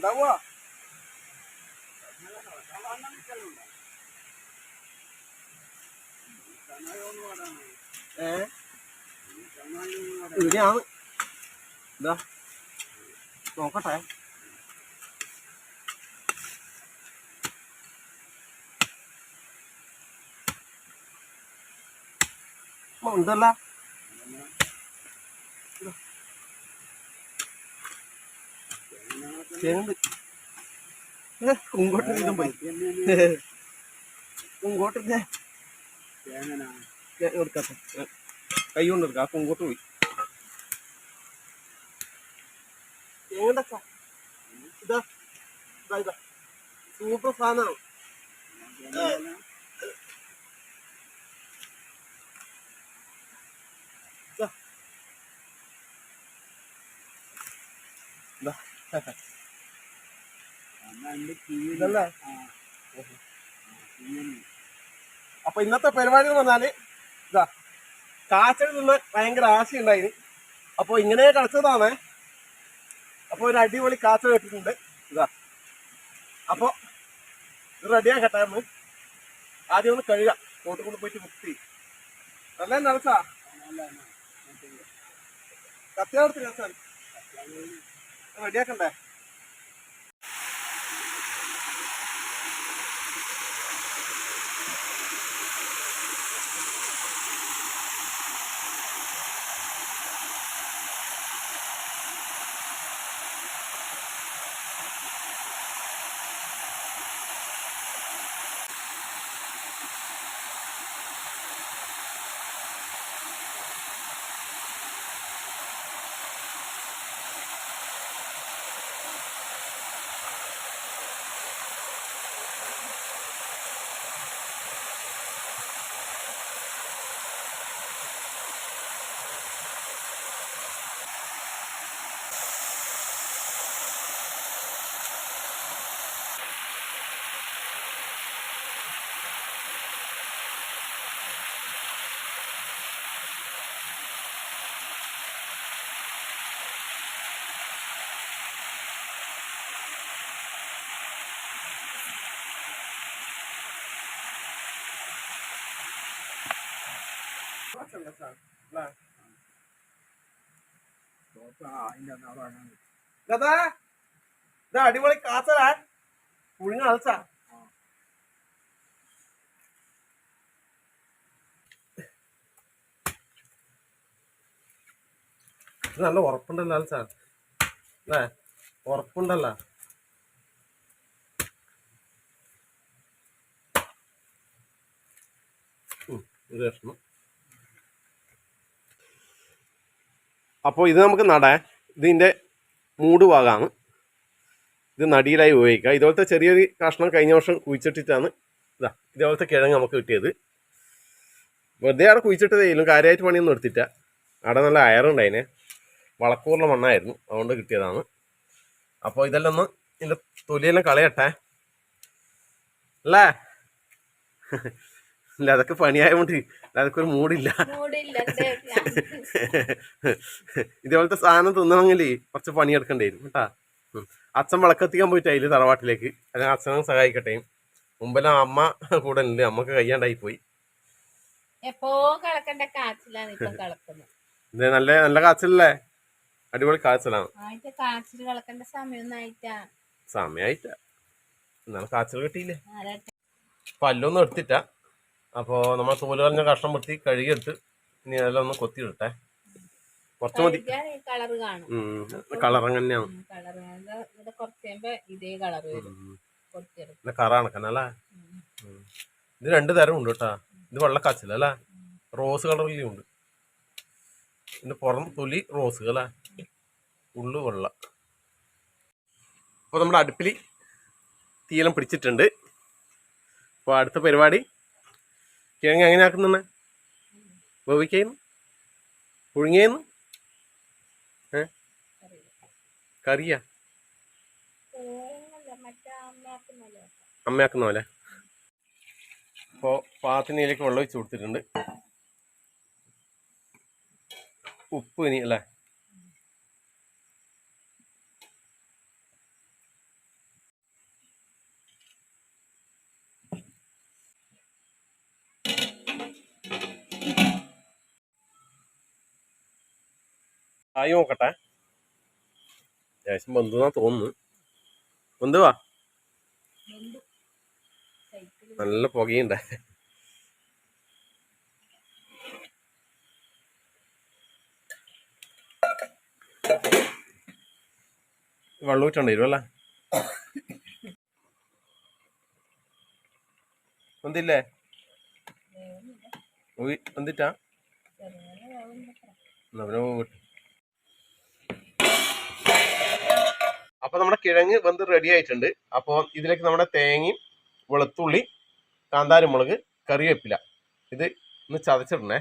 ഉണ്ടാവുക ഏ? ഇവിടെയാണ്. ഇതാ. നോക്കട്ടെ. ഉണ്ടല്ലോ. ഏ, ഇങ്ങോട്ട് വീണ്ടും പോയി ഞാൻ എടുക്കാത്ത. കൈ കൊണ്ട് എടുക്കാം. അപ്പൊ ഇങ്ങോട്ട് പോയി. എങ്ങോട്ടാ ഇതാ ഇതാ ഇതാ. സൂപ്പർ സാധനമാണ്. ഇതാ. അപ്പൊ ഇന്നത്തെ പരിപാടി എന്ന് പറഞ്ഞാൽ ഇതാ കാച്ചൽ നിന്ന് ഭയങ്കര ആശയുണ്ടായിന് അപ്പൊ ഇങ്ങനെ കളിച്ചതാണ്. അപ്പൊ ഒരു അടിപൊളി കാച്ച കേട്ടിട്ടുണ്ട്. ഇതാ. അപ്പൊ ഇത് റെഡിയാക്കട്ടെ നമ്മൾ ആദ്യം ഒന്ന് കഴുകാം. തോട്ട് കൊണ്ട് പോയിട്ട് മുക്തി നല്ല നടത്താ കത്തിയാടത്ത് കത്താൻ റെഡിയാക്കണ്ടേ ഗതാ ഇതാ അടിപൊളി കാച്ചലാ പുഴുങ്ങ അൽസ നല്ല ഉറപ്പുണ്ടല്ലോ അൽസ അല്ലേ? ഉറപ്പുണ്ടല്ലോ. ഉം, ഒരു കഷ്ണം. അപ്പോൾ ഇത് നമുക്ക് നടാൻ ഇതിന്റെ മൂട് ഭാഗമാണ്. ഇത് നടിയിലായി ഉപയോഗിക്കുക. ഇതുപോലത്തെ ചെറിയൊരു കഷ്ണം കഴിഞ്ഞ വർഷം കുഴിച്ചിട്ടിട്ടാണ് ഇതാ ഇതേപോലത്തെ കിഴങ്ങ് നമുക്ക് കിട്ടിയത്. വെറുതെ അവിടെ കുഴിച്ചിട്ടതേലും കാര്യമായിട്ട് പണിയൊന്നും എടുത്തിട്ട അവിടെ നല്ല അയറുണ്ടായിനെ വളക്കൂറിലെ മണ്ണായിരുന്നു. അതുകൊണ്ട് കിട്ടിയതാണ്. അപ്പോൾ ഇതെല്ലാം ഒന്ന് ഇതിന്റെ തൊലിയെല്ലാം കളയട്ടെ. അല്ലേ? അല്ല അതൊക്കെ പണിയായതുകൊണ്ട് അതൊക്കെ ഒരു മൂടില്ല. ഇതേപോലത്തെ സാധനം തിന്നണമെങ്കിൽ കുറച്ച് പണിയെടുക്കേണ്ടി വരും കേട്ടാ. അച്ഛൻ വിളക്കെത്തിക്കാൻ പോയിട്ട് അതിൽ തറവാട്ടിലേക്ക്. അല്ലെങ്കിൽ അച്ഛനെ സഹായിക്കട്ടെ. മുമ്പെല്ലാം അമ്മ കൂടെ ഉണ്ട്. അമ്മയ്ക്ക് കയ്യാണ്ടായി പോയി. നല്ല നല്ല കാച്ചിലല്ലേ? അടിപൊളി കാച്ചിലാണ്. സമയായിട്ട. എന്നാലും കാച്ചൽ കിട്ടിയില്ലേ? പല്ലൊന്നും എടുത്തിട്ട. അപ്പോൾ നമ്മൾ തോൽ കളഞ്ഞ കഷ്ണം പൊട്ടി കഴുകിയെടുത്ത് ഇനി അതെല്ലാം ഒന്ന് കൊത്തി ഇടട്ടെ കുറച്ച് മതി. കളർ അങ്ങനെയാണ്. പിന്നെ കറ കണക്കനല്ലേ ഇത് രണ്ട് തരം ഉണ്ട് കേട്ടാ. ഇത് വെള്ളക്കാച്ചില അല്ലേ? റോസ് കളറിലും ഉണ്ട്. ഇതിന്റെ പുറം തൊലി റോസ് അല്ലേ? ഉള്ളു വെള്ള. അപ്പോൾ നമ്മുടെ അടുപ്പിൽ തീയെല്ലാം പിടിച്ചിട്ടുണ്ട്. അപ്പോൾ അടുത്ത പരിപാടി കിഴങ്ങ് എങ്ങനെ ആക്കുന്നെ വേവിക്കുന്നു പുഴുങ്ങിയെന്ന് ഏ? കറിയാ? അമ്മയാക്കുന്ന പോലെ. അപ്പോൾ പാത്തിനയിലേക്ക് വെള്ളം ഒഴിച്ചു കൊടുത്തിട്ടുണ്ട്. ഉപ്പ് ഇനി അല്ലേ? ആയി നോക്കട്ടെ. അത്യാവശ്യം ബന്ധുന്നാ തോന്നുന്നു. ബന്ധുവാ? നല്ല പുകയുണ്ട്. വെള്ളം ഊറ്റണ്ടി വരും അല്ലേ? എന്തില്ലേ എന്തിട്ടാ ചെറുങ്ങനെ വേവുന്നത്ര. എന്നാ പിന്നെ ഊട്ട്. അപ്പൊ നമ്മുടെ കിഴങ്ങ് വെന്ത് റെഡി ആയിട്ടുണ്ട് അപ്പോൾ ഇതിലേക്ക് നമ്മുടെ തേങ്ങയും വെളുത്തുള്ളി കാന്താരി മുളക് കറിവേപ്പില ഇത് ഒന്ന് ചതച്ചിടണേ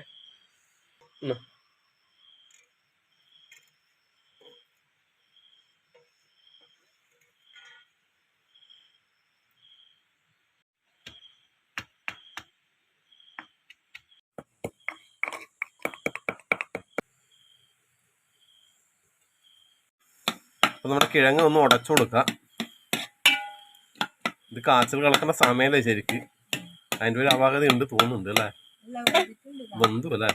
ഇന്ന്. അപ്പൊ നമ്മുടെ കിഴങ്ങ് ഒന്ന് ഉടച്ചു കൊടുക്കുക ഇത് കാച്ചിൽ കളക്കുന്ന സമയമല്ലേ ശരിക്ക് അതിന്റെ ഒരു അപാകത ഉണ്ട് തോന്നുന്നുണ്ട് അല്ലേ. ബന്ധു അല്ലേ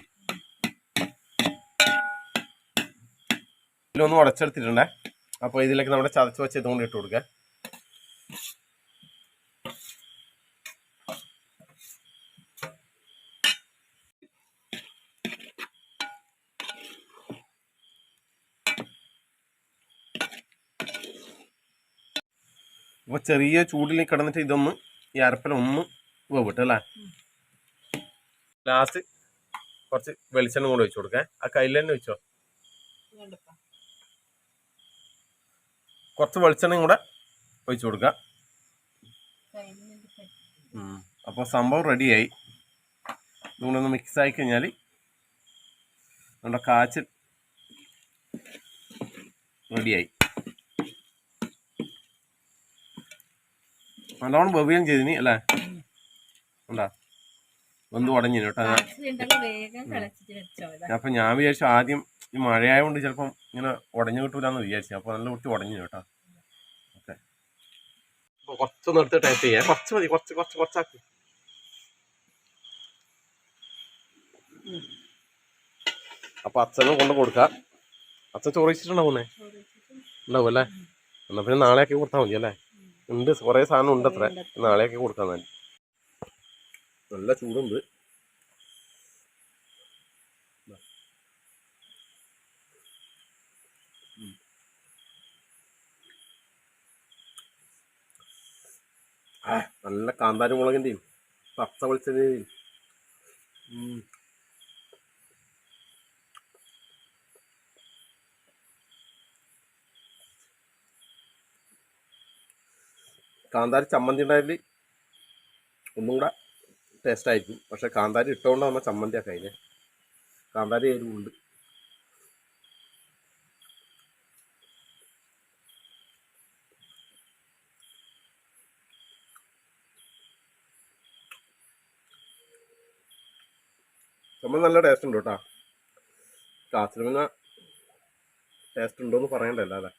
ഇതിലൊന്ന് ഉടച്ചെടുത്തിട്ടുണ്ടേ അപ്പോൾ ഇതിലേക്ക് നമ്മുടെ ചതച്ച് വെച്ച് ഇതുകൊണ്ട് ഇട്ട് കൊടുക്കുക അപ്പോൾ ചെറിയ ചൂടിൽ കിടന്നിട്ട് ഇതൊന്ന് ഈ അരപ്പല ഒന്ന് വേവിട്ട് അല്ലേ? ലാസ്റ്റ് കുറച്ച് വെളിച്ചെണ്ണ കൂടെ വെച്ചു കൊടുക്കേ. ആ കയ്യിൽ തന്നെ വെച്ചോ കുറച്ച് വെളിച്ചെണ്ണയും കൂടെ ഒഴിച്ചു പറ്റി. അപ്പോൾ സംഭവം റെഡിയായി ഇതുകൊണ്ട് ഒന്ന് മിക്സ് ആയി കഴിഞ്ഞാൽ നമ്മുടെ കാച്ച് റെഡിയായി നല്ലോണം ബവിയം ചെയ്തിനി അല്ലേ? ഉണ്ടാ? ഒന്ന് ഉടഞ്ഞു കേട്ടോ അപ്പൊ. ഞാൻ വിചാരിച്ചു ആദ്യം ഈ മഴയായതുകൊണ്ട് ചിലപ്പം ഇങ്ങനെ ഉടഞ്ഞു കിട്ടൂലെന്ന് വിചാരിച്ചു. അപ്പൊ നല്ല കുട്ടി ഉടഞ്ഞു കേട്ടോ. ഓക്കെ. കുറച്ചൊന്നും എടുത്ത് ടൈപ്പ് ചെയ്യാം. കുറച്ച് മതി കുറച്ച് കുറച്ച് കുറച്ചാക്കി. അപ്പൊ അച്ഛനും കൊണ്ട് കൊടുക്കാം. അച്ഛൻ ചോറിച്ചിട്ടുണ്ടാവുന്നേ ഉണ്ടാവും അല്ലേ എന്നാ പിന്നെ നാളെയാക്കി കൊടുത്താൽ മതി അല്ലേ ഉണ്ട്. കുറേ സാധനം ഉണ്ട്. അത്ര നാളെയൊക്കെ കൊടുക്കാൻ തന്നെ നല്ല ചൂടുണ്ട്. നല്ല കാന്താരി മുളകിന്റെയും പച്ച വെളിച്ചെണ്ണയും കാന്താരി ചമ്മന്തി ഉണ്ടായാൽ ഒന്നും കൂടെ ടേസ്റ്റ് ആയിരിക്കും. പക്ഷെ കാന്താരി ഇട്ടുകൊണ്ട് നമ്മൾ ചമ്മന്തി ആക്കാം അതിന് കാന്താരി എരിവുണ്ട് നമ്മൾ നല്ല ടേസ്റ്റ് ഉണ്ട് കേട്ടോ. കാച്ചിന് പിന്നെ ടേസ്റ്റ് ഉണ്ടോയെന്ന് പറയണ്ടല്ലോ അല്ലേ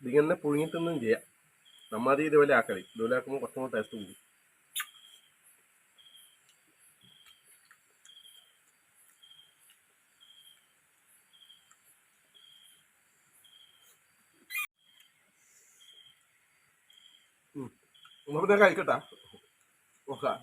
ഇതിങ്ങനെ പുഴുങ്ങിട്ടൊന്നും ചെയ്യാം. നമ്മ അത് ഇതുപോലെ ആക്കളി ഇതുപോലെ ആക്കുമ്പോൾ കുറച്ചും കൂടെ ടേസ്റ്റ് കൂടും. പിന്നെ കഴിക്കട്ടാ. നോക്കാം.